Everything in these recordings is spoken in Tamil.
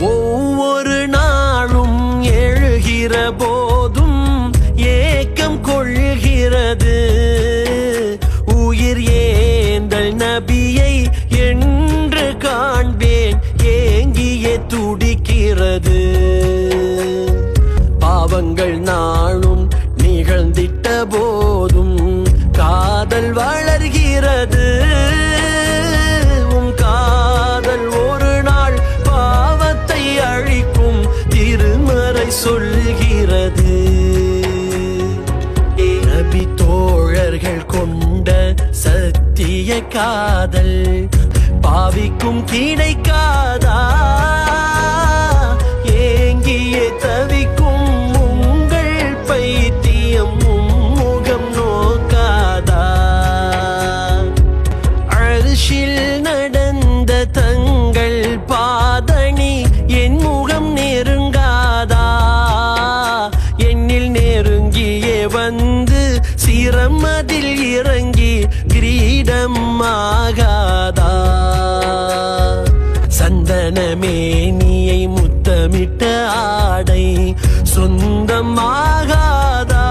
ஒவ்வொரு நாளும் எழுகிற போதும் ஏக்கம் கொள்கிறது. உயிர் ஏந்தல் நபியை என்று காண்பேன் ஏங்கியே துடிக்கிறது. பாவங்கள் நான் சொல்கிறது நபி தோழர்கள் கொண்ட சத்திய காதல் பாவிக்கும் கிடைக்காதா ஏங்கியே தவிக்கும் உங்கள் பைத்தியம் முகம் நோக்காதா? அரிசில் நட சிரமதில் இறங்கி கிரீடம் ஆகாதா சந்தனமேனியை முத்தமிட்ட ஆடை சொந்தமாகாதா?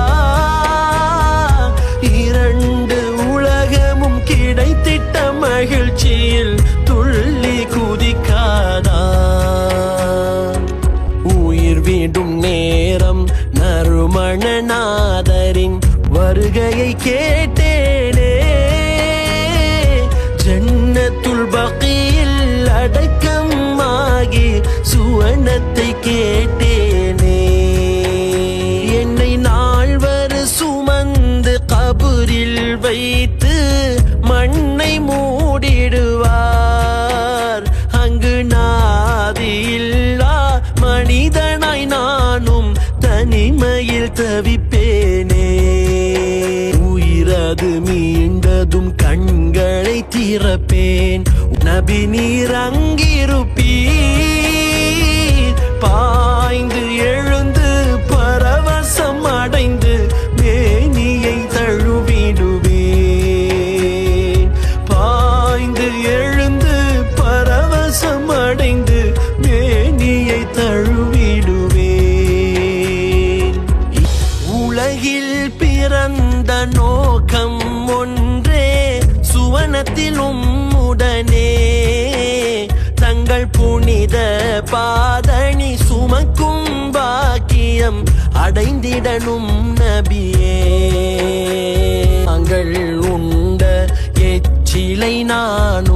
இரண்டு உலகமும் கிடைத்திட்ட மகிழ்ச்சியில் துள்ளி குதிக்காதா? உயிர் வீடும் நேரம் நறுமணநாதரின் வருகையை கேட்டேனே. ஜன்னத்துள் பகியில் அடக்கமாகி சுவனத்தை கேட்டேனே. என்னை நால்வர் சுமந்து கபுரில் வைத்து மண்ணை மூடிடுவார். அங்கு நாதில்லா மனிதனாய் நானும் தனிமையில் தவிப்பேனே. உயிரது மீண்டதும் கண்களை திறப்பேன். நபி நீர் அங்கிருப்பீர். பாதணி சுமக்கும் பாக்கியம் அடைந்திடனும் நபியே. தாங்கள் உண்ட எச்சிலை நானும்